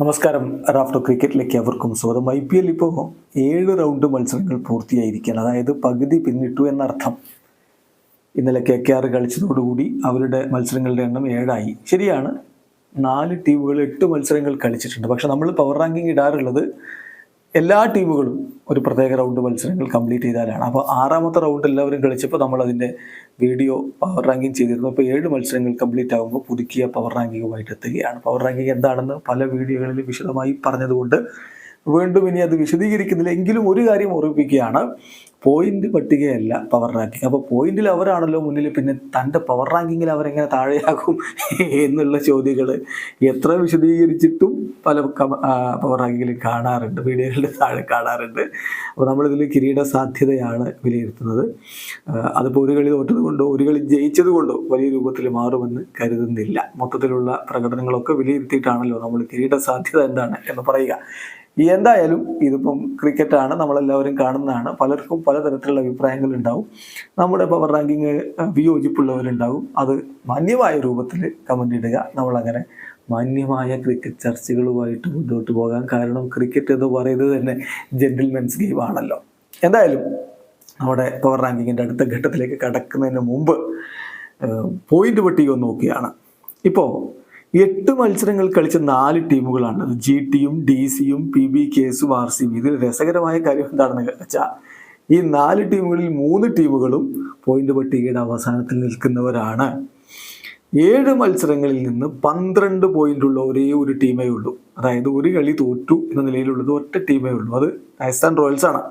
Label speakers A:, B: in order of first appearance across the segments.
A: നമസ്കാരം. റാഫ്റ്റോ ക്രിക്കറ്റിലേക്ക് അവർക്കും സ്വാഗതം. ഐ പി എൽ ഇപ്പോൾ ഏഴ് റൗണ്ട് മത്സരങ്ങൾ പൂർത്തിയായിരിക്കുകയാണ്. അതായത് പകുതി പിന്നിട്ടു എന്നർത്ഥം. ഇന്നലെ കെ കെ ആർ കളിച്ചതോടുകൂടി അവരുടെ മത്സരങ്ങളുടെ എണ്ണം ഏഴായി. ശരിയാണ്. നാല് ടീമുകൾ എട്ട് മത്സരങ്ങൾ കളിച്ചിട്ടുണ്ട്. പക്ഷെ നമ്മൾ പവർ റാങ്കിങ് ഇടാറുള്ളത് എല്ലാ ടീമുകളും ഒരു പ്രത്യേക റൗണ്ട് മത്സരങ്ങൾ കംപ്ലീറ്റ് ചെയ്താലാണ്. അപ്പോൾ ആറാമത്തെ റൗണ്ട് എല്ലാവരും കളിച്ചപ്പോൾ നമ്മൾ അതിന്റെ വീഡിയോ പവർ റാങ്കിങ് ചെയ്തിരുന്നു. അപ്പോൾ ഏഴ് മത്സരങ്ങൾ കംപ്ലീറ്റ് ആകുമ്പോൾ പുതുക്കിയ പവർ റാങ്കിങ്ങുമായിട്ട് എത്തുകയാണ്. പവർ റാങ്കിങ് എന്താണെന്ന് പല വീഡിയോകളിലും വിശദമായി പറഞ്ഞതുകൊണ്ട് വീണ്ടും ഇനി അത് വിശദീകരിക്കുന്നില്ല. എങ്കിലും ഒരു കാര്യം ഓർമ്മിപ്പിക്കുകയാണ്. പോയിന്റ് പട്ടികയല്ല പവർ റാങ്കിങ് അപ്പോൾ പോയിന്റിൽ അവരാണല്ലോ മുന്നിൽ പിന്നെ തന്റെ പവർ റാങ്കിങ്ങിൽ അവരെങ്ങനെ താഴെയാകും എന്നുള്ള ചോദ്യങ്ങൾ എത്ര വിശദീകരിച്ചിട്ടും പല പവർ റാങ്കിങ്ങിൽ കാണാറുണ്ട്. വീഡിയോകളുടെ താഴെ കാണാറുണ്ട്. അപ്പോൾ നമ്മളിതിൽ കിരീട സാധ്യതയാണ് വിലയിരുത്തുന്നത്. അതിപ്പോൾ ഒരു കളി തോറ്റത് കൊണ്ടോ ഒരു കളി ജയിച്ചത് കൊണ്ടോ വലിയ രൂപത്തിൽ മാറുമെന്ന് കരുതുന്നില്ല. മൊത്തത്തിലുള്ള പ്രകടനങ്ങളൊക്കെ വിലയിരുത്തിയിട്ടാണല്ലോ നമ്മൾ കിരീട സാധ്യത എന്താണ് എന്ന് പറയുക. എന്തായാലും ഇതിപ്പം ക്രിക്കറ്റാണ് നമ്മളെല്ലാവരും കാണുന്നതാണ്. പലർക്കും പലതരത്തിലുള്ള അഭിപ്രായങ്ങൾ ഉണ്ടാവും. നമ്മുടെ പവർ റാങ്കിങ് വിയോജിപ്പുള്ളവരുണ്ടാവും. അത് മാന്യമായ രൂപത്തിൽ കമന്റ് ഇടുക. നമ്മളങ്ങനെ മാന്യമായ ക്രിക്കറ്റ് ചർച്ചകളുമായിട്ട് മുന്നോട്ട് പോകാം കാരണം ക്രിക്കറ്റ് എന്ന് പറയുന്നത് തന്നെ ജെന്റിൽമെൻസ് ഗെയിം ആണല്ലോ. എന്തായാലും നമ്മുടെ പവർ റാങ്കിങ്ങിന്റെ അടുത്ത ഘട്ടത്തിലേക്ക് കടക്കുന്നതിന് മുമ്പ് പോയിന്റ് പട്ടിക നോക്കുകയാണ്. ഇപ്പോൾ എട്ട് മത്സരങ്ങൾ കളിച്ച നാല് ടീമുകളാണ്. ജി ടിയും ഡി സിയും പി ബി കേസും ആർ സി ബി ഇതിൽ രസകരമായ കാര്യം എന്താണെന്ന് വെച്ചാൽ ഈ നാല് ടീമുകളിൽ മൂന്ന് ടീമുകളും പോയിന്റ് പട്ടികയുടെ അവസാനത്തിൽ നിൽക്കുന്നവരാണ്. ഏഴ് മത്സരങ്ങളിൽ നിന്ന് പന്ത്രണ്ട് പോയിന്റ് ഉള്ള ഒരേ ഒരു ടീമേ ഉള്ളൂ. അതായത് ഒരു കളി തോറ്റു എന്ന നിലയിലുള്ളത് ഒറ്റ ടീമേ ഉള്ളൂ. അത് രാജസ്ഥാൻ റോയൽസ് ആണ്.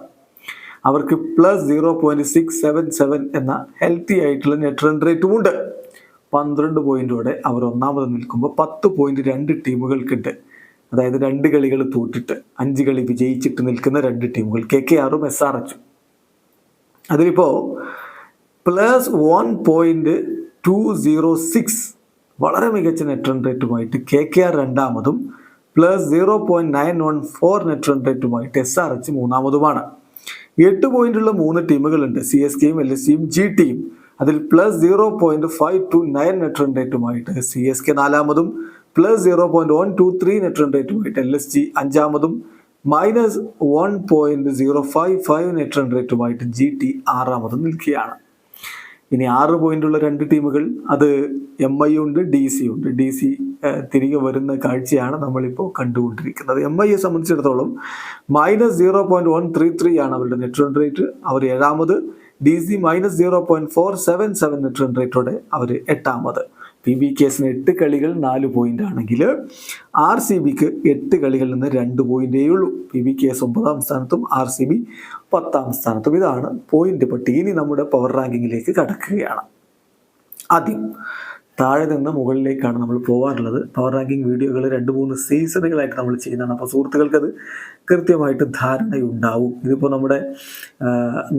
A: അവർക്ക് plus zero point six seven seven എന്ന ഹെൽത്തി ആയിട്ടുള്ള നെറ്റ് റൺ റേറ്റും ഉണ്ട്. പന്ത്രണ്ട് പോയിന്റോടെ അവർ ഒന്നാമത് നിൽക്കുമ്പോൾ പത്ത് പോയിന്റ് രണ്ട് ടീമുകൾക്കുണ്ട്. അതായത് രണ്ട് കളികൾ തോറ്റിട്ട് അഞ്ച് കളി വിജയിച്ചിട്ട് നിൽക്കുന്ന രണ്ട് ടീമുകൾ കെ കെ ആറും എസ് ആർ എച്ചും അതിലിപ്പോൾ plus one point two zero six വളരെ മികച്ച നെറ്റ് റൺ റേറ്റുമായിട്ട് കെ കെ ആർ രണ്ടാമതും plus zero point nine one four net run റേറ്റുമായിട്ട് S R H മൂന്നാമതുമാണ്. എട്ട് പോയിന്റുള്ള മൂന്ന് ടീമുകളുണ്ട്. സി എസ് കെയും എൽ എസ് സിയും ജി ടിയും അതിൽ plus zero point five two nine net run റേറ്റുമായിട്ട് C S K നാലാമതും plus zero point one two three net run റേറ്റുമായിട്ട് L S G അഞ്ചാമതും minus one point zero five five net run റേറ്റുമായിട്ട് G T ആറാമത് നിൽക്കുകയാണ്. ഇനി ആറ് പോയിന്റുള്ള രണ്ട് ടീമുകൾ അത് M I ഉണ്ട് D C ഉണ്ട്. ഡി സി തിരികെ വരുന്ന കാഴ്ചയാണ് നമ്മളിപ്പോൾ കണ്ടുകൊണ്ടിരിക്കുന്നത്. എം ഐയെ സംബന്ധിച്ചിടത്തോളം minus zero point one three three ആണ് അവരുടെ നെറ്റ് റൺ റേറ്റ്. അവർ ഏഴാമത്. D C minus zero point four seven seven net run റേറ്റോടെ അവർ എട്ടാമത്. പി ബി കേസിന് എട്ട് കളികൾ നാല് പോയിന്റ് ആണെങ്കിൽ ആർ സി ബിക്ക് എട്ട് കളികളിൽ നിന്ന് രണ്ട് പോയിന്റേ ഉള്ളൂ. പി ബി കേസ് ഒമ്പതാം സ്ഥാനത്തും ആർ സി ബി പത്താം സ്ഥാനത്തും. ഇതാണ് പോയിന്റ് പട്ടിക. ഇനി നമ്മുടെ പവർ റാങ്കിങ്ങിലേക്ക് കടക്കുകയാണ്. ആദ്യം താഴെ നിന്ന് മുകളിലേക്കാണ് നമ്മൾ പോകാറുള്ളത് പവർ റാങ്കിങ് വീഡിയോകൾ രണ്ട് മൂന്ന് സീസണുകളായിട്ട് നമ്മൾ ചെയ്യുന്നതാണ്. അപ്പോൾ സുഹൃത്തുക്കൾക്ക് അത് കൃത്യമായിട്ട് ധാരണയുണ്ടാവും. ഇതിപ്പോൾ നമ്മുടെ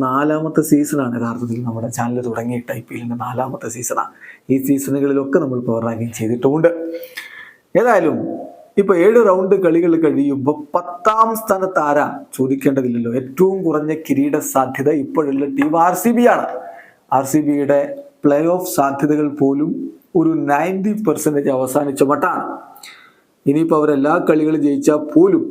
A: നാലാമത്തെ സീസണാണ് യഥാർത്ഥത്തിൽ നമ്മുടെ ചാനൽ തുടങ്ങിയിട്ട് ഐ പി എല്ലിന്റെ നാലാമത്തെ സീസണാണ്. ഈ സീസണുകളിലൊക്കെ നമ്മൾ പവർ റാങ്കിങ് ചെയ്തിട്ടുമുണ്ട് ഏതായാലും ഇപ്പോൾ ഏഴ് റൗണ്ട് കളികൾ കഴിയുമ്പോൾ പത്താം സ്ഥാനത്ത് ആരാ ചോദിക്കേണ്ടതില്ലല്ലോ. ഏറ്റവും കുറഞ്ഞ കിരീട സാധ്യത ഇപ്പോഴുള്ള ടീം ആർ സി ബി ആണ്. ആർ സി ബിയുടെ പ്ലേ ഓഫ് സാധ്യതകൾ പോലും ഒരു നയന്റി പെർസെന്റേജ് അവസാനിച്ച മട്ടാണ്. ഇനിയിപ്പോൾ അവരെല്ലാ കളികളും ജയിച്ചാൽ പോലും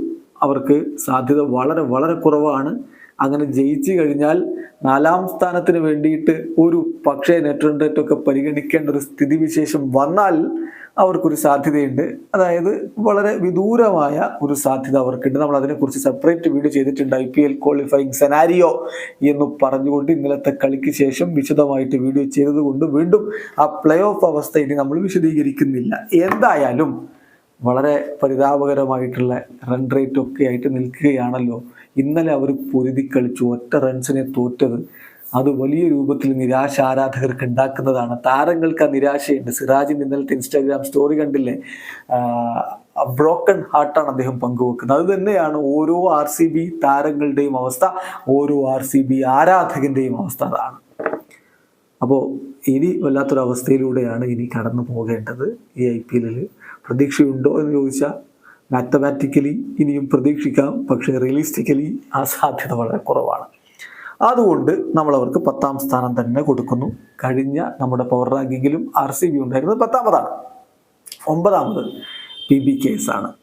A: അവർക്ക് സാധ്യത വളരെ വളരെ കുറവാണ്. അങ്ങനെ ജയിച്ചു കഴിഞ്ഞാൽ നാലാം സ്ഥാനത്തിന് വേണ്ടിയിട്ട് ഒരു പക്ഷേ നെറ്റ് ഒക്കെ പരിഗണിക്കേണ്ട ഒരു സ്ഥിതിവിശേഷം വന്നാൽ അവർക്കൊരു സാധ്യതയുണ്ട്. അതായത് വളരെ വിദൂരമായ ഒരു സാധ്യത അവർക്കുണ്ട്. നമ്മൾ അതിനെക്കുറിച്ച് സെപ്പറേറ്റ് വീഡിയോ ചെയ്തിട്ടുണ്ട്. I P L qualifying scenario എന്ന് പറഞ്ഞുകൊണ്ട് ഇന്നലത്തെ കളിക്ക് ശേഷം വിശദമായിട്ട് വീഡിയോ ചെയ്തതുകൊണ്ട് വീണ്ടും ആ പ്ലേ ഓഫ് അവസ്ഥ ഇനി നമ്മൾ വിശദീകരിക്കുന്നില്ല. എന്തായാലും വളരെ പരിതാപകരമായിട്ടുള്ള റൺ റേറ്റ് ഒക്കെ ആയിട്ട് നിൽക്കുകയാണല്ലോ. ഇന്നലെ അവർ പൊരുതി കളിച്ചു ഒറ്റ റൺസിനെ തോറ്റത്. അത് വലിയ രൂപത്തിൽ നിരാശ ആരാധകർക്ക് ഉണ്ടാക്കുന്നതാണ്. താരങ്ങൾക്ക് ആ നിരാശയുണ്ട്. സിറാജിൻ ഇന്നലത്തെ ഇൻസ്റ്റാഗ്രാം സ്റ്റോറി കണ്ടില്ലേ? ബ്രോക്കൺ ഹാർട്ടാണ് അദ്ദേഹം പങ്കുവെക്കുന്നത്. അത് തന്നെയാണ് ഓരോ ആർ സി ബി താരങ്ങളുടെയും അവസ്ഥ ഓരോ ആർ സി ബി ആരാധകന്റെയും അവസ്ഥ അതാണ്. അപ്പോൾ ഇനി വല്ലാത്തൊരവസ്ഥയിലൂടെയാണ് ഇനി കടന്നു പോകേണ്ടത് ഈ ഐ പി എല്ലിൽ പ്രതീക്ഷയുണ്ടോ എന്ന് ചോദിച്ചാൽ മാത്തമാറ്റിക്കലി ഇനിയും പ്രതീക്ഷിക്കാം. പക്ഷേ റിയലിസ്റ്റിക്കലി ആ സാധ്യത വളരെ കുറവാണ്. അതുകൊണ്ട് നമ്മൾ അവർക്ക് പത്താം സ്ഥാനം തന്നെ കൊടുക്കുന്നു. കഴിഞ്ഞ നമ്മുടെ പവർ റാങ്കിങ്ങിലും ആർ സി ബി ഉണ്ടായിരുന്നത് പത്താമതാണ്. ഒമ്പതാമത് പി ബി കേസ് ആണ്.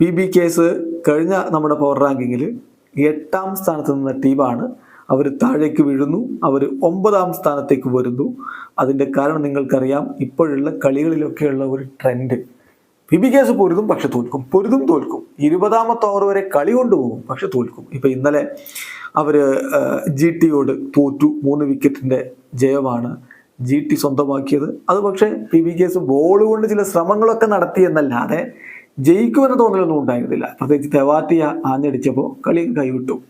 A: പി ബി കേസ് കഴിഞ്ഞ നമ്മുടെ പവർ റാങ്കിങ്ങിൽ എട്ടാം സ്ഥാനത്ത് നിന്ന ടീമാണ് അവർ താഴേക്ക് വീഴുന്നു. അവർ ഒമ്പതാം സ്ഥാനത്തേക്ക് വരുന്നു. അതിന്റെ കാരണം നിങ്ങൾക്കറിയാം. ഇപ്പോഴുള്ള കളികളിലൊക്കെയുള്ള ഒരു ട്രെൻഡ് പി ബി കേസ് പൊരുതും പക്ഷെ തോൽക്കും. പൊരുതും തോൽക്കും. ഇരുപതാമത്തെ ഓവർ വരെ കളി കൊണ്ടുപോകും പക്ഷെ തോൽക്കും. ഇപ്പം ഇന്നലെ അവർ ജി ടിയോട് തോറ്റു. മൂന്ന് വിക്കറ്റിന്റെ ജയമാണ് ജി ടി സ്വന്തമാക്കിയത്. അത് പക്ഷേ പി ബി കേസ് ബോൾ കൊണ്ട് ചില ശ്രമങ്ങളൊക്കെ നടത്തി എന്നല്ലാതെ ജയിക്കുമെന്ന് തോന്നലൊന്നും ഉണ്ടായിരുന്നില്ല. പ്രത്യേകിച്ച് തെവാത്തിയ ആഞ്ഞടിച്ചപ്പോൾ കളി കൈവിട്ടു.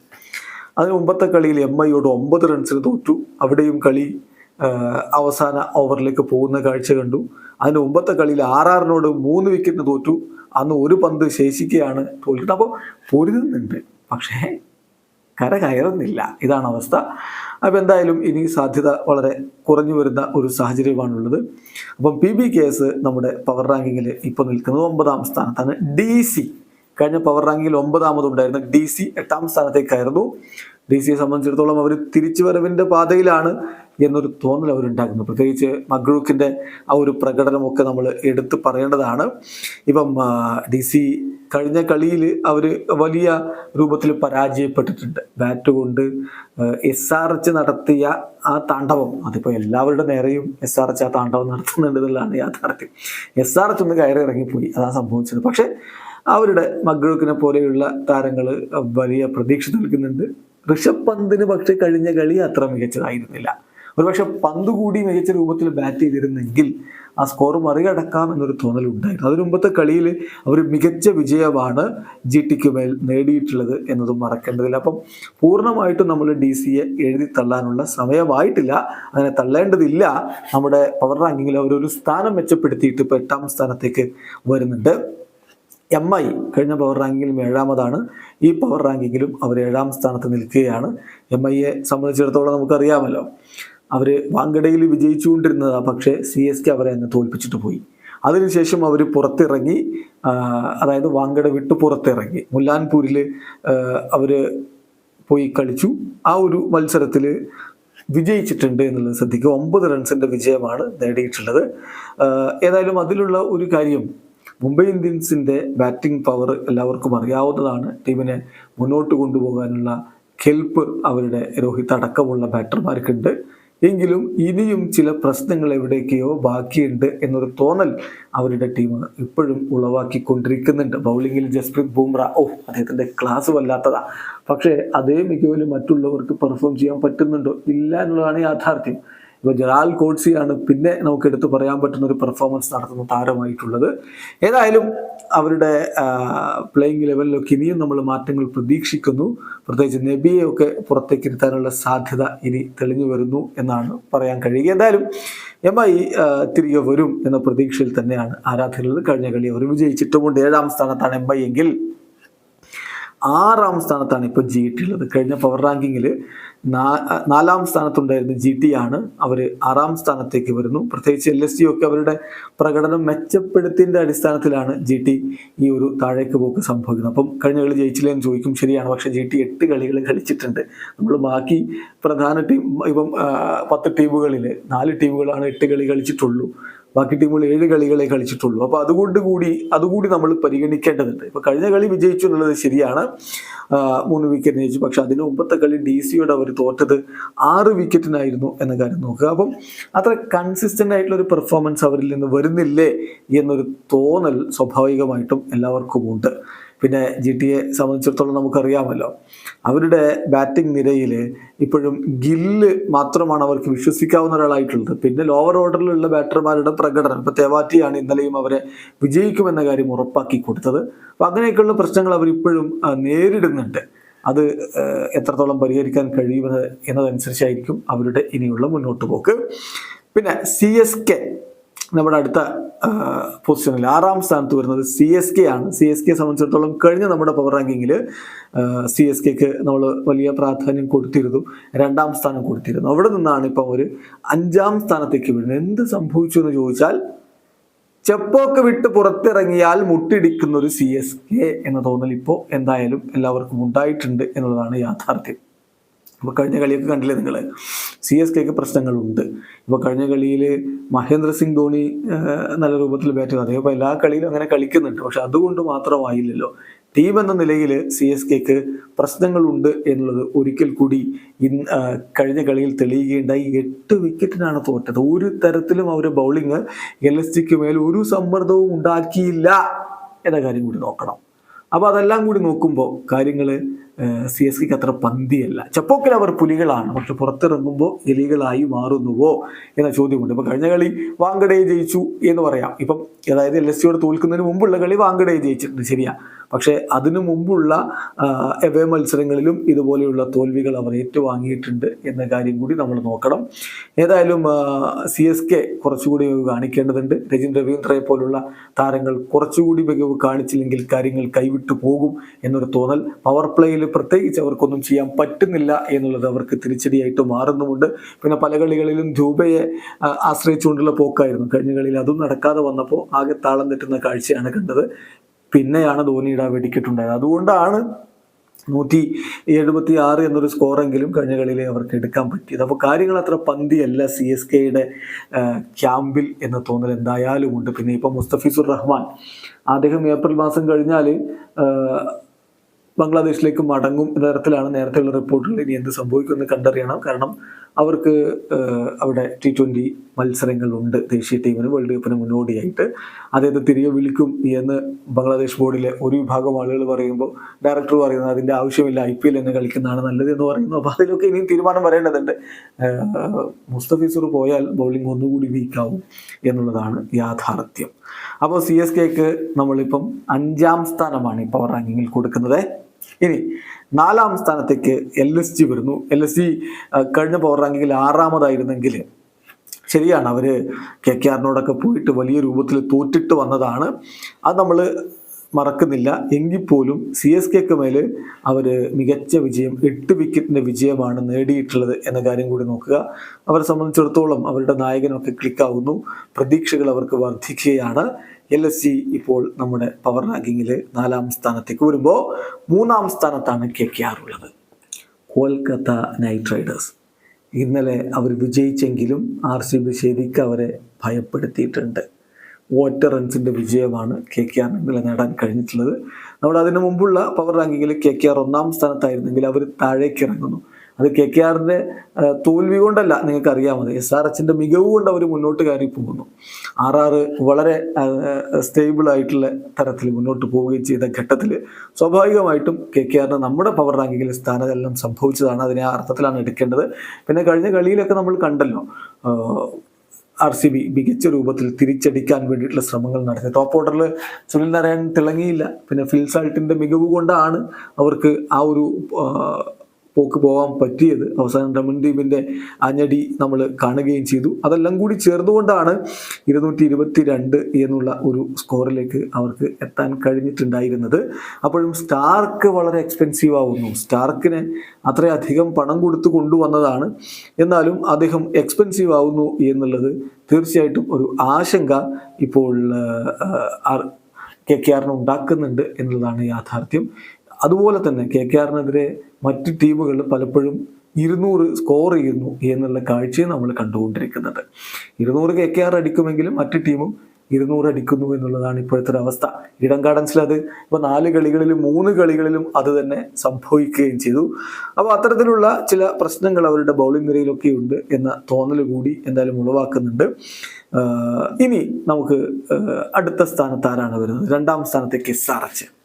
A: അതിന് മുമ്പത്തെ കളിയിൽ എം ഐയോട് ഒമ്പത് റൺസിന് തോറ്റു. അവിടെയും കളി അവസാന ഓവറിലേക്ക് പോകുന്ന കാഴ്ച കണ്ടു. അതിന് മുമ്പത്തെ കളിയിൽ ആറാറിനോട് മൂന്ന് വിക്കറ്റിന് തോറ്റു. അന്ന് ഒരു പന്ത് ശേഷിക്കുകയാണ് തോൽക്കുന്നത്. അപ്പോൾ പൊരുതുന്നുണ്ട്. പക്ഷേ കര കയറുന്നില്ല. ഇതാണ് അവസ്ഥ. അപ്പോൾ എന്തായാലും ഇനി സാധ്യത വളരെ കുറഞ്ഞു വരുന്ന ഒരു സാഹചര്യമാണുള്ളത്. അപ്പം പി ബി കേസ് നമ്മുടെ പവർ റാങ്കിങ്ങിൽ ഇപ്പോൾ നിൽക്കുന്നത് ഒമ്പതാം സ്ഥാനത്താണ്. ഡി സി കഴിഞ്ഞ പവർ റാങ്കിൽ ഒമ്പതാമതുണ്ടായിരുന്ന ഡി സി എട്ടാം സ്ഥാനത്തേക്കായിരുന്നു. ഡി സിയെ സംബന്ധിച്ചിടത്തോളം അവർ തിരിച്ചുവരവിന്റെ പാതയിലാണ് എന്നൊരു തോന്നൽ അവരുണ്ടാക്കുന്നു. പ്രത്യേകിച്ച് മഗ്രൂക്കിന്റെ ആ ഒരു പ്രകടനമൊക്കെ നമ്മൾ എടുത്തു പറയേണ്ടതാണ്. ഇപ്പം ഡി സി കഴിഞ്ഞ കളിയിൽ അവർ വലിയ രൂപത്തിൽ പരാജയപ്പെട്ടിട്ടുണ്ട്. ബാറ്റ് കൊണ്ട് എസ് ആർ എച്ച് നടത്തിയ ആ താണ്ഡവം അതിപ്പോൾ എല്ലാവരുടെ നേരെയും എസ് ആർ എച്ച് ആ താണ്ഡവം നടത്തുന്നുണ്ട് എന്നുള്ളതാണ് യാഥാർത്ഥ്യം. എസ് ആർ എച്ച് ഒന്ന് കയറി ഇറങ്ങിപ്പോയി അതാണ് സംഭവിച്ചത്. പക്ഷേ അവരുടെ മഗ്രൂക്കിനെ പോലെയുള്ള താരങ്ങൾ വലിയ പ്രതീക്ഷ നൽകുന്നുണ്ട്. ഋഷഭ് പന്തിന് പക്ഷെ കഴിഞ്ഞ കളി അത്ര മികച്ചതായിരുന്നില്ല. ഒരുപക്ഷെ പന്ത് കൂടി മികച്ച രൂപത്തിൽ ബാറ്റ് ചെയ്തിരുന്നെങ്കിൽ ആ സ്കോർ മറികടക്കാം എന്നൊരു തോന്നൽ ഉണ്ടായിരുന്നു. അതിനു മുമ്പത്തെ കളിയിൽ അവർ മികച്ച വിജയമാണ് ജി ടിക്ക് മേൽ നേടിയിട്ടുള്ളത് എന്നതും മറക്കേണ്ടതില്ല. അപ്പം പൂർണമായിട്ടും നമ്മൾ ഡി സിയെ എഴുതി തള്ളാനുള്ള സമയമായിട്ടില്ല. അങ്ങനെ തള്ളേണ്ടതില്ല. നമ്മുടെ പവർ റാങ്കിങ്ങിൽ അവരൊരു സ്ഥാനം മെച്ചപ്പെടുത്തിയിട്ട് ഇപ്പോൾ എട്ടാം സ്ഥാനത്തേക്ക് വരുന്നുണ്ട്. എം ഐ കഴിഞ്ഞ പവർ റാങ്കിങ്ങിലും ഏഴാമതാണ്. ഈ പവർ റാങ്കിങ്ങിലും അവർ ഏഴാം സ്ഥാനത്ത് നിൽക്കുകയാണ്. എം ഐയെ സംബന്ധിച്ചിടത്തോളം നമുക്കറിയാമല്ലോ. അവർ വാങ്കടയിൽ വിജയിച്ചുകൊണ്ടിരുന്നതാണ് പക്ഷേ സി എസ് കെ അവരെ തന്നെ തോൽപ്പിച്ചിട്ട് പോയി. അതിനുശേഷം അവർ പുറത്തിറങ്ങി അതായത് വാങ്കട വിട്ട് പുറത്തിറങ്ങി. മുല്ലാൻപൂരിൽ അവർ പോയി കളിച്ചു. ആ ഒരു മത്സരത്തിൽ വിജയിച്ചിട്ടുണ്ട് എന്നുള്ളത് ശ്രദ്ധിക്കുക. ഒമ്പത് റൺസിന്റെ വിജയമാണ് നേടിയിട്ടുള്ളത്. ഏതായാലും അതിലുള്ള ഒരു കാര്യം മുംബൈ ഇന്ത്യൻസിന്റെ ബാറ്റിംഗ് പവർ എല്ലാവർക്കും അറിയാവുന്നതാണ്. ടീമിനെ മുന്നോട്ട് കൊണ്ടുപോകാനുള്ള കെൽപ്പ് അവരുടെ രോഹിത് അടക്കമുള്ള ബാറ്റർമാർക്കുണ്ട്. എങ്കിലും ഇനിയും ചില പ്രശ്നങ്ങൾ എവിടേക്കെയോ ബാക്കിയുണ്ട് എന്നൊരു തോന്നൽ അവരുടെ ടീം ഇപ്പോഴും ഉളവാക്കിക്കൊണ്ടിരിക്കുന്നുണ്ട്. ബൗളിങ്ങിൽ ജസ്പ്രീത് ബുംറ ഓ അദ്ദേഹത്തിന്റെ ക്ലാസ് വല്ലാത്തതാ. പക്ഷേ അതേ മികവിൽ മറ്റുള്ളവർക്ക് പെർഫോം ചെയ്യാൻ പറ്റുന്നുണ്ടോ? ഇല്ല എന്നുള്ളതാണ് യാഥാർത്ഥ്യം. ഇപ്പോൾ ജലാൽ കോട്സിയാണ് പിന്നെ നമുക്ക് എടുത്തു പറയാൻ പറ്റുന്ന ഒരു പെർഫോമൻസ് നടത്തുന്ന താരമായിട്ടുള്ളത്. ഏതായാലും അവരുടെ പ്ലേയിങ് ലെവലിലൊക്കെ ഇനിയും നമ്മൾ മാറ്റങ്ങൾ പ്രതീക്ഷിക്കുന്നു. പ്രത്യേകിച്ച് നബിയെ ഒക്കെ പുറത്തേക്ക് ഇരുത്താനുള്ള സാധ്യത ഇനി തെളിഞ്ഞു വരുന്നു എന്നാണ് പറയാൻ കഴിയുക. എന്തായാലും എംഐ തിരികെ വരും എന്ന പ്രതീക്ഷയിൽ തന്നെയാണ് ആരാധകർ കഴിഞ്ഞ കളി. അവർ വിജയിച്ചിട്ടുമുണ്ട്. ഏഴാം സ്ഥാനത്താണ് എം ഐ എങ്കിൽ ആറാം സ്ഥാനത്താണ് ഇപ്പോൾ ജി ടി ഉള്ളത്. കഴിഞ്ഞ പവർ റാങ്കിങ്ങിൽ നാലാം സ്ഥാനത്തുണ്ടായിരുന്ന ജി ടി ആണ് അവർ ആറാം സ്ഥാനത്തേക്ക് വരുന്നു. പ്രത്യേകിച്ച് എൽ എസ് ജി ഒക്കെ അവരുടെ പ്രകടനം മെച്ചപ്പെടുത്തിന്റെ അടിസ്ഥാനത്തിലാണ് ജി ടി ഈ ഒരു താഴേക്ക് പോക്ക് സംഭവിക്കുന്നത്. അപ്പം കഴിഞ്ഞ കളി ജയിച്ചില്ല എന്ന് ചോദിക്കും ശരിയാണ്. പക്ഷേ ജി ടി എട്ട് കളികൾ കളിച്ചിട്ടുണ്ട്. നമ്മൾ ബാക്കി പ്രധാന ടീം ഇപ്പം പത്ത് ടീമുകളിൽ നാല് ടീമുകളാണ് എട്ട് കളി കളിച്ചിട്ടുള്ളൂ. ബാക്കി ടീമുകൾ ഏഴ് കളികളെ കളിച്ചിട്ടുള്ളൂ. അപ്പോൾ അതുകൊണ്ട് കൂടി അതുകൂടി നമ്മൾ പരിഗണിക്കേണ്ടതുണ്ട്. ഇപ്പോൾ കഴിഞ്ഞ കളി വിജയിച്ചു എന്നുള്ളത് ശരിയാണ്. മൂന്ന് വിക്കറ്റിന് ജയിച്ചു. പക്ഷെ അതിന് മുമ്പത്തെ കളി ഡി സിയോട് അവർ തോറ്റത് ആറ് വിക്കറ്റിനായിരുന്നു എന്ന കാര്യം നോക്കുക. അപ്പം അത്ര കൺസിസ്റ്റന്റ് ആയിട്ടുള്ള ഒരു പെർഫോമൻസ് അവരിൽ നിന്ന് വരുന്നില്ലേ എന്നൊരു തോന്നൽ സ്വാഭാവികമായിട്ടും എല്ലാവർക്കും ഉണ്ട്. പിന്നെ ജി ടി എ സംബന്ധിച്ചിടത്തോളം നമുക്കറിയാമല്ലോ. അവരുടെ ബാറ്റിംഗ് നിരയിൽ ഇപ്പോഴും ഗില്ല് മാത്രമാണ് അവർക്ക് വിശ്വസിക്കാവുന്ന ഒരാളായിട്ടുള്ളത്. പിന്നെ ലോവർ ഓർഡറിലുള്ള ബാറ്റർമാരുടെ പ്രകടനം. ഇപ്പോൾ തേവാറ്റിയാണ് ഇന്നലെയും അവരെ വിജയിക്കുമെന്ന കാര്യം ഉറപ്പാക്കി കൊടുത്തത്. അപ്പം അങ്ങനെയൊക്കെയുള്ള പ്രശ്നങ്ങൾ അവരിപ്പോഴും നേരിടുന്നുണ്ട്. അത് എത്രത്തോളം പരിഹരിക്കാൻ കഴിയുമെന്ന് എന്നതനുസരിച്ചായിരിക്കും അവരുടെ ഇനിയുള്ള മുന്നോട്ട് പോക്ക് പിന്നെ സി എസ് കെ നമ്മുടെ അടുത്ത പൊസിഷനിൽ ആറാം സ്ഥാനത്ത് വരുന്നത് സി എസ് കെ ആണ്. സി എസ് കെ സംബന്ധിച്ചിടത്തോളം കഴിഞ്ഞ നമ്മുടെ പവർ റാങ്കിങ്ങിൽ സി എസ് കെക്ക് നമ്മൾ വലിയ പ്രാധാന്യം കൊടുത്തിരുന്നു. രണ്ടാം സ്ഥാനം കൊടുത്തിരുന്നു. അവിടെ നിന്നാണ് ഇപ്പം ഒരു അഞ്ചാം സ്ഥാനത്തേക്ക് വീഴുന്നത് എന്ത് സംഭവിച്ചു എന്ന് ചോദിച്ചാൽ ചെപ്പോക്ക് വിട്ട് പുറത്തിറങ്ങിയാൽ മുട്ടിടിക്കുന്ന ഒരു സി എസ് കെ എന്ന തോന്നൽ ഇപ്പോൾ എന്തായാലും എല്ലാവർക്കും ഉണ്ടായിട്ടുണ്ട് എന്നുള്ളതാണ് യാഥാർത്ഥ്യം. ഇപ്പോൾ കഴിഞ്ഞ കളിയൊക്കെ കണ്ടില്ലേ നിങ്ങൾ സി എസ് കെക്ക് പ്രശ്നങ്ങളുണ്ട്. ഇപ്പോൾ കഴിഞ്ഞ കളിയിൽ മഹേന്ദ്ര സിംഗ് ധോണി നല്ല രൂപത്തിൽ ബാറ്റ് ചെയ്തു. അതേപോലെ എല്ലാ കളിയിലും അങ്ങനെ കളിക്കുന്നുണ്ട്. പക്ഷെ അതുകൊണ്ട് മാത്രമായില്ലല്ലോ. ടീം എന്ന നിലയിൽ സി എസ് കെക്ക് പ്രശ്നങ്ങളുണ്ട് എന്നുള്ളത് ഒരിക്കൽ കൂടി ഇന്ന് കഴിഞ്ഞ കളിയിൽ തെളിയുകയുണ്ടായി. എട്ട് വിക്കറ്റിനാണ് തോറ്റത്. ഒരു തരത്തിലും അവരുടെ ബൗളിങ് എൽ എസ് ജിക്ക് മേൽ ഒരു സമ്മർദ്ദവും ഉണ്ടാക്കിയില്ല എന്ന കാര്യം കൂടി നോക്കണം. അപ്പോൾ അതെല്ലാം കൂടി നോക്കുമ്പോൾ കാര്യങ്ങൾ സി എസ് കെക്ക് അത്ര പന്തിയല്ല. ചപ്പോക്കിൽ അവർ പുലികളാണ്. പക്ഷെ പുറത്തിറങ്ങുമ്പോൾ എലികളായി മാറുന്നുവോ എന്ന ചോദ്യമുണ്ട്. ഇപ്പം കഴിഞ്ഞ കളി വാങ്കഡയെ ജയിച്ചു എന്ന് പറയാം. ഇപ്പം അതായത് എൽ എസ് സിയോട് തോൽക്കുന്നതിന് മുമ്പുള്ള കളി വാങ്കഡയെ ജയിച്ചിട്ടുണ്ട്. ശരിയാ. പക്ഷേ അതിനു മുമ്പുള്ള എവേ മത്സരങ്ങളിലും ഇതുപോലെയുള്ള തോൽവികൾ അവർ ഏറ്റുവാങ്ങിയിട്ടുണ്ട് എന്ന കാര്യം കൂടി നമ്മൾ നോക്കണം. ഏതായാലും സി എസ് കെ കുറച്ചുകൂടി മികവ് കാണിക്കേണ്ടതുണ്ട്. രജിൻ രവീന്ദ്രയെ പോലുള്ള താരങ്ങൾ കുറച്ചുകൂടി മികവ് കാണിച്ചില്ലെങ്കിൽ കാര്യങ്ങൾ കൈവിട്ടു പോകും എന്നൊരു തോന്നൽ. പവർ പ്ലേയിൽ പ്രത്യേകിച്ച് അവർക്കൊന്നും ചെയ്യാൻ പറ്റുന്നില്ല എന്നുള്ളത് അവർക്ക് തിരിച്ചടിയായിട്ട് മാറുന്നുമുണ്ട്. പിന്നെ പല കളികളിലും ധൂബയെ ആശ്രയിച്ചുകൊണ്ടുള്ള പോക്കായിരുന്നു. കഴിഞ്ഞ കളിയിൽ അതും നടക്കാതെ വന്നപ്പോൾ ആകെ താളം തെറ്റുന്ന കാഴ്ചയാണ് കണ്ടത്. പിന്നെയാണ് ധോണിയുടെ ആ വെടിക്കെട്ടുണ്ടായത്. അതുകൊണ്ടാണ് നൂറ്റി എഴുപത്തി ആറ് എന്നൊരു സ്കോറെങ്കിലും കഴിഞ്ഞ കളിയിൽ അവർക്ക് എടുക്കാൻ പറ്റിയത്. അപ്പോൾ കാര്യങ്ങൾ അത്ര പന്തിയല്ല സി എസ് കെയുടെ ക്യാമ്പിൽ എന്ന തോന്നൽ എന്തായാലും ഉണ്ട് പിന്നെ ഇപ്പം മുസ്തഫീസുർ റഹ്മാൻ അദ്ദേഹം ഏപ്രിൽ മാസം കഴിഞ്ഞാൽ ബംഗ്ലാദേശിലേക്ക് മടങ്ങും എന്ന തരത്തിലാണ് നേരത്തെയുള്ള റിപ്പോർട്ടുകൾ ഇനി എന്ത് സംഭവിക്കുമെന്ന് കണ്ടറിയണം. കാരണം അവർക്ക് അവിടെ ടി ട്വന്റി മത്സരങ്ങളുണ്ട് ദേശീയ ടീമിന് വേൾഡ് കപ്പിന് മുന്നോടിയായിട്ട്. അദ്ദേഹത്തെ തിരികെ വിളിക്കും എന്ന് ബംഗ്ലാദേശ് ബോർഡിലെ ഒരു വിഭാഗം ആളുകൾ പറയുമ്പോൾ ഡയറക്ടർ പറയുന്നത് അതിന്റെ ആവശ്യമില്ല ഐ പി എൽ തന്നെ കളിക്കുന്നതാണ് നല്ലത് എന്ന് പറയുന്നു. അപ്പോൾ അതിലൊക്കെ ഇനിയും തീരുമാനം വരേണ്ടതുണ്ട്. മുസ്തഫീസർ പോയാൽ ബൗളിംഗ് ഒന്നുകൂടി വീക്കാവും എന്നുള്ളതാണ് യാഥാർത്ഥ്യം. അപ്പോൾ സി എസ് കെക്ക് നമ്മളിപ്പം അഞ്ചാം സ്ഥാനമാണ് ഈ പവർ റാങ്കിങ്ങിൽ കൊടുക്കുന്നത്. ഇനി നാലാം സ്ഥാനത്തേക്ക് എൽ എസ് ജി വരുന്നു. എൽ എസ് ജി കഴിഞ്ഞ പവർ റാങ്കിങ്ങിൽ ആറാമതായിരുന്നെങ്കിൽ ശരിയാണ് അവർ കെ കെ ആറിനോടൊക്കെ പോയിട്ട് വലിയ രൂപത്തിൽ തോറ്റിട്ട് വന്നതാണ്. അത് നമ്മൾ മറക്കുന്നില്ല. എങ്കിൽ പോലും സി എസ് കെക്ക് മേൽ അവർ മികച്ച വിജയം എട്ട് വിക്കറ്റിന്റെ വിജയമാണ് നേടിയിട്ടുള്ളത് എന്ന കാര്യം കൂടി നോക്കുക. അവരെ സംബന്ധിച്ചിടത്തോളം അവരുടെ നായകനൊക്കെ ക്ലിക്കാവുന്നു. പ്രതീക്ഷകൾ അവർക്ക് വർദ്ധിക്കുകയാണ് എൽ എസ് സി ഇപ്പോൾ നമ്മുടെ പവർ റാങ്കിങ്ങിൽ നാലാം സ്ഥാനത്തേക്ക് വരുമ്പോൾ മൂന്നാം സ്ഥാനത്താണ് കെ കെ ആർ ഉള്ളത്. Kolkata Knight Riders. ഇന്നലെ അവർ വിജയിച്ചെങ്കിലും ആർ സി ബി ശരിക്കും അവരെ ഭയപ്പെടുത്തിയിട്ടുണ്ട്. ഒറ്റ റൺസിന്റെ വിജയമാണ് കെ കെ ആർ ഇന്നലെ നേടാൻ കഴിഞ്ഞിട്ടുള്ളത്. നമ്മൾ അതിന് മുമ്പുള്ള പവർ റാങ്കിങ്ങിൽ കെ കെ ആർ ഒന്നാം സ്ഥാനത്തായിരുന്നെങ്കിൽ അവർ താഴേക്ക് ഇറങ്ങുന്നു. അത് കെ കെ ആറിന്റെ തോൽവി കൊണ്ടല്ല നിങ്ങൾക്ക് അറിയാമത് എസ് ആർ എച്ചിന്റെ മികവ് കൊണ്ട് അവർ മുന്നോട്ട് കയറി പോകുന്നു ആർ ആറ് വളരെ സ്റ്റേബിൾ ആയിട്ടുള്ള തരത്തിൽ മുന്നോട്ട് പോവുകയും ചെയ്ത ഘട്ടത്തിൽ സ്വാഭാവികമായിട്ടും കെ കെ ആറിന് നമ്മുടെ പവർ റാങ്കിങ്ങിൽ സ്ഥാനചലനം സംഭവിച്ചതാണ്. അതിനെ ആ അർത്ഥത്തിലാണ് എടുക്കേണ്ടത്. പിന്നെ കഴിഞ്ഞ കളിയിലൊക്കെ നമ്മൾ കണ്ടല്ലോ ആർ സി ബി മികച്ച രൂപത്തിൽ തിരിച്ചടിക്കാൻ വേണ്ടിയിട്ടുള്ള ശ്രമങ്ങൾ നടത്തി. ടോപ്പ് ഓർഡറിൽ സുനിൽ നാരായൺ തിളങ്ങിയില്ല. പിന്നെ ഫിൽസാൾട്ടിന്റെ മികവ് കൊണ്ടാണ് അവർക്ക് ആ ഒരു പോക്ക് പോകാൻ പറ്റിയത് അവസാനം രമൺദീപിന്റെ അഞ്ഞടി നമ്മൾ കാണുകയും ചെയ്തു. അതെല്ലാം കൂടി ചേർന്നുകൊണ്ടാണ് ഇരുന്നൂറ്റി ഇരുപത്തി രണ്ട് എന്നുള്ള ഒരു സ്കോറിലേക്ക് അവർക്ക് എത്താൻ കഴിഞ്ഞിട്ടുണ്ടായിരുന്നത്. അപ്പോഴും സ്റ്റാർക്ക് വളരെ എക്സ്പെൻസീവ് ആവുന്നു. സ്റ്റാർക്കിന് അത്രയധികം പണം കൊടുത്തു കൊണ്ടുവന്നതാണ്. എന്നാലും അദ്ദേഹം എക്സ്പെൻസീവ് ആവുന്നു എന്നുള്ളത് തീർച്ചയായിട്ടും ഒരു ആശങ്ക ഇപ്പോൾ കെ കെ ആറിന് ഉണ്ടാക്കുന്നുണ്ട് എന്നുള്ളതാണ് യാഥാർത്ഥ്യം. അതുപോലെ തന്നെ കെ കെ ആറിനെതിരെ മറ്റ് ടീമുകൾ പലപ്പോഴും ഇരുന്നൂറ് സ്കോർ ചെയ്യുന്നു എന്നുള്ള കാഴ്ചയും നമ്മൾ കണ്ടുകൊണ്ടിരിക്കുന്നത്. ഇരുന്നൂറ് കെ കെ ആർ അടിക്കുമെങ്കിലും മറ്റ് ടീമും ഇരുന്നൂറ് അടിക്കുന്നു എന്നുള്ളതാണ് ഇപ്പോഴത്തെ ഒരു അവസ്ഥ. ഇടം ഗാർഡൻസിൽ അത് ഇപ്പോൾ നാല് കളികളിലും മൂന്ന് കളികളിലും അത് തന്നെ സംഭവിക്കുകയും ചെയ്തു. അപ്പോൾ അത്തരത്തിലുള്ള ചില പ്രശ്നങ്ങൾ അവരുടെ ബൗളിംഗ് നിരയിലൊക്കെ ഉണ്ട് എന്ന തോന്നൽ കൂടി എന്തായാലും ഉളവാക്കുന്നുണ്ട്. ഇനി നമുക്ക് അടുത്ത സ്ഥാനത്ത് ആരാണ് വരുന്നത്? രണ്ടാം സ്ഥാനത്തേക്ക് S R H.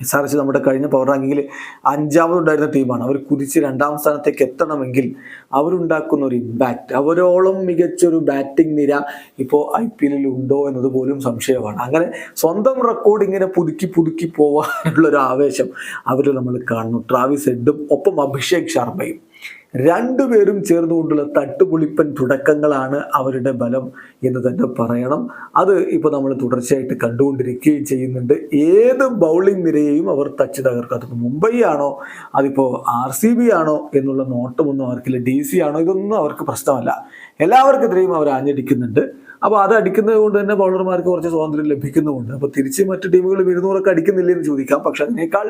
A: S R H നമ്മുടെ കഴിഞ്ഞ പവർ റാങ്കിങ്ങിൽ അഞ്ചാമതുണ്ടായിരുന്ന ടീമാണ് അവർ കുതിച്ച് രണ്ടാം സ്ഥാനത്തേക്ക് എത്തണമെങ്കിൽ അവരുണ്ടാക്കുന്ന ഒരു ഇമ്പാക്റ്റ് അവരോളം മികച്ചൊരു ബാറ്റിംഗ് നിര ഇപ്പോൾ ഐ പി എല്ലിൽ ഉണ്ടോ എന്നത് പോലും സംശയമാണ്. അങ്ങനെ സ്വന്തം റെക്കോർഡ് ഇങ്ങനെ പുതുക്കി പുതുക്കി പോകാനുള്ള ഒരു ആവേശം അവർ നമ്മൾ കാണുന്നു. ട്രാവിസ് ഹെഡും ഒപ്പം അഭിഷേക് ശർമ്മയും. രണ്ടുപേരും ചേർന്നുകൊണ്ടുള്ള തട്ടുപൊളിപ്പൻ തുടക്കങ്ങളാണ് അവരുടെ ബലം എന്ന് തന്നെ പറയണം. അത് ഇപ്പോൾ നമ്മൾ തുടർച്ചയായിട്ട് കണ്ടുകൊണ്ടിരിക്കുകയും ചെയ്യുന്നുണ്ട്. ഏത് ബൗളിംഗ് നിരയെയും അവർ തച്ച് തകർക്കും. അതിപ്പോൾ മുംബൈ ആണോ? അതിപ്പോൾ ആർ സി ബി ആണോ? എന്നുള്ള നോട്ടമൊന്നും അവർക്കില്ല ഡി സി ആണോ? ഇതൊന്നും അവർക്ക് പ്രശ്നമല്ല. എല്ലാവർക്കെതിരെയും അവർ ആഞ്ഞടിക്കുന്നുണ്ട്. അപ്പോൾ അത് അടിക്കുന്നത് കൊണ്ട് തന്നെ ബൗളർമാർക്ക് കുറച്ച് സ്വാതന്ത്ര്യം ലഭിക്കുന്നുമുണ്ട്. അപ്പോൾ തിരിച്ച് മറ്റ് ടീമുകൾ ഇരുന്നൂറൊക്കെ അടിക്കുന്നില്ല എന്ന് ചോദിക്കാം. പക്ഷെ അതിനേക്കാൾ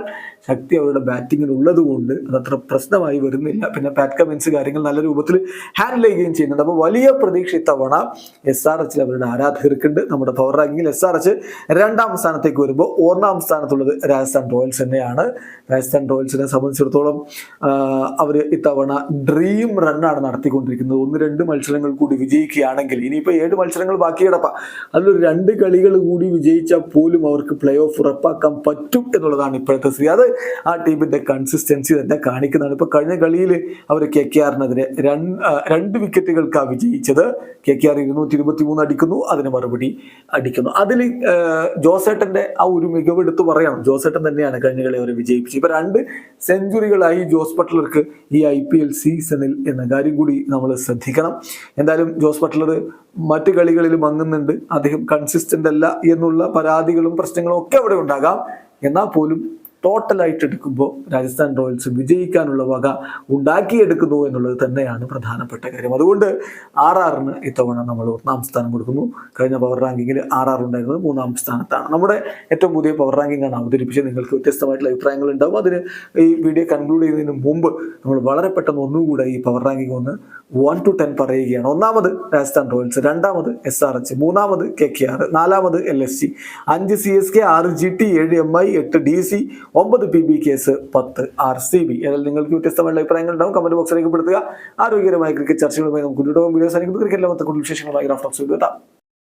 A: ശക്തി അവരുടെ ബാറ്റിങ്ങിനുള്ളത് കൊണ്ട് അതത്ര പ്രശ്നമായി വരുന്നില്ല. പിന്നെ പാറ്റ് കമിൻസ് കാര്യങ്ങൾ നല്ല രൂപത്തിൽ ഹാൻഡിൽ ചെയ്യുകയും ചെയ്യുന്നുണ്ട്. അപ്പോൾ വലിയ പ്രതീക്ഷ ഇത്തവണ എസ് ആർ എച്ചിൽ അവരുടെ ആരാധകർക്കുണ്ട്. നമ്മുടെ പവർ റാങ്കിങ്ങിൽ എസ് ആർ എച്ച് രണ്ടാം സ്ഥാനത്തേക്ക് വരുമ്പോൾ ഒന്നാം സ്ഥാനത്തുള്ളത് രാജസ്ഥാൻ റോയൽസ് തന്നെയാണ്. രാജസ്ഥാൻ റോയൽസിനെ സംബന്ധിച്ചിടത്തോളം അവർ ഇത്തവണ ഡ്രീം റണ്ണാണ് നടത്തിക്കൊണ്ടിരിക്കുന്നത്. ഒന്ന് രണ്ട് മത്സരങ്ങൾ കൂടി വിജയിക്കുകയാണെങ്കിൽ ഇനിയിപ്പോൾ ഏഴ് മത്സരങ്ങൾ ബാക്കി കിടപ്പാ അതിലൊരു രണ്ട് കളികൾ കൂടി വിജയിച്ചാൽ പോലും അവർക്ക് പ്ലേ ഓഫ് ഉറപ്പാക്കാൻ പറ്റും എന്നുള്ളതാണ് ഇപ്പോഴത്തെ സ്ഥിതി. അത് ആ ടീമിന്റെ കൺസിസ്റ്റൻസി തന്നെ കാണിക്കുന്നതാണ്. ഇപ്പൊ കഴിഞ്ഞ കളിയിൽ അവർ കെ കെ ആറിനെതിരെ രണ്ട് രണ്ട് വിക്കറ്റുകൾക്കാണ് വിജയിച്ചത്. കെ കെ ആർ ഇരുന്നൂറ്റി ഇരുപത്തി മൂന്ന് അടിക്കുന്നു അതിന് മറുപടി അടിക്കുന്നു. അതിൽ ജോസേട്ടന്റെ ആ ഒരു മികവ് എടുത്ത് പറയണം. ജോസേട്ടൻ തന്നെയാണ് കഴിഞ്ഞ കളി അവരെ വിജയിപ്പിച്ചത്. ഇപ്പൊ രണ്ട് സെഞ്ചുറികളായി ജോസ് ബട്ട്ലർക്ക് ഈ ഐ പി എൽ സീസണിൽ എന്ന കാര്യം കൂടി നമ്മൾ ശ്രദ്ധിക്കണം. എന്തായാലും ജോസ് ബട്ട്ലർ മറ്റു കളികളിൽ മങ്ങുന്നുണ്ട്. അദ്ദേഹം കൺസിസ്റ്റന്റ് അല്ല എന്നുള്ള പരാതികളും പ്രശ്നങ്ങളും ഒക്കെ അവിടെ ഉണ്ടാകാം. എന്നാൽ പോലും ടോട്ടലായിട്ട് എടുക്കുമ്പോൾ രാജസ്ഥാൻ റോയൽസ് വിജയിക്കാനുള്ള വക ഉണ്ടാക്കിയെടുക്കുന്നു എന്നുള്ളത് തന്നെയാണ് പ്രധാനപ്പെട്ട കാര്യം. അതുകൊണ്ട് ആർ ആറിന് ഇത്തവണ നമ്മൾ ഒന്നാം സ്ഥാനം കൊടുക്കുന്നു. കഴിഞ്ഞ പവർ റാങ്കിങ്ങിൽ ആർ ആർ ഉണ്ടായിരുന്നത് മൂന്നാം സ്ഥാനത്താണ്. നമ്മുടെ ഏറ്റവും പുതിയ പവർ റാങ്കിങ് ആണ് അവതരിപ്പിച്ചത്. നിങ്ങൾക്ക് വ്യത്യസ്തമായിട്ടുള്ള അഭിപ്രായങ്ങൾ ഉണ്ടാവും. അതിന് ഈ വീഡിയോ കൺക്ലൂഡ് ചെയ്യുന്നതിന് മുമ്പ് നമ്മൾ വളരെ പെട്ടെന്ന് ഒന്നുകൂടെ ഈ പവർ റാങ്കിങ് ഒന്ന് വൺ ടു ടെൻ പറയുകയാണ്. ഒന്നാമത് രാജസ്ഥാൻ റോയൽസ് രണ്ടാമത് എസ് ആർ എച്ച് മൂന്നാമത് കെ കെ ആർ നാലാമത് എൽ എസ് സി അഞ്ച് സി എസ് കെ ആറ് ജി ടി ഏഴ് എം ഐ എട്ട് ഡി സി ഒമ്പത് പി ബി കേസ് പത്ത് ആർ സി ബി. എന്നാൽ നിങ്ങൾക്ക് വ്യത്യസ്തമായ അഭിപ്രായങ്ങൾ ഉണ്ടാവും കമന്റ് ബോക്സിൽ രേഖപ്പെടുത്തുക. ആരോഗ്യകരമായ ക്രിക്കറ്റ് ചർച്ചകളുമായി നമുക്ക് വീഡിയോ ആയിരിക്കും ക്രിക്കറ്റ് ലോകത്തെ കൂടുതൽ വിശേഷങ്ങളുമായി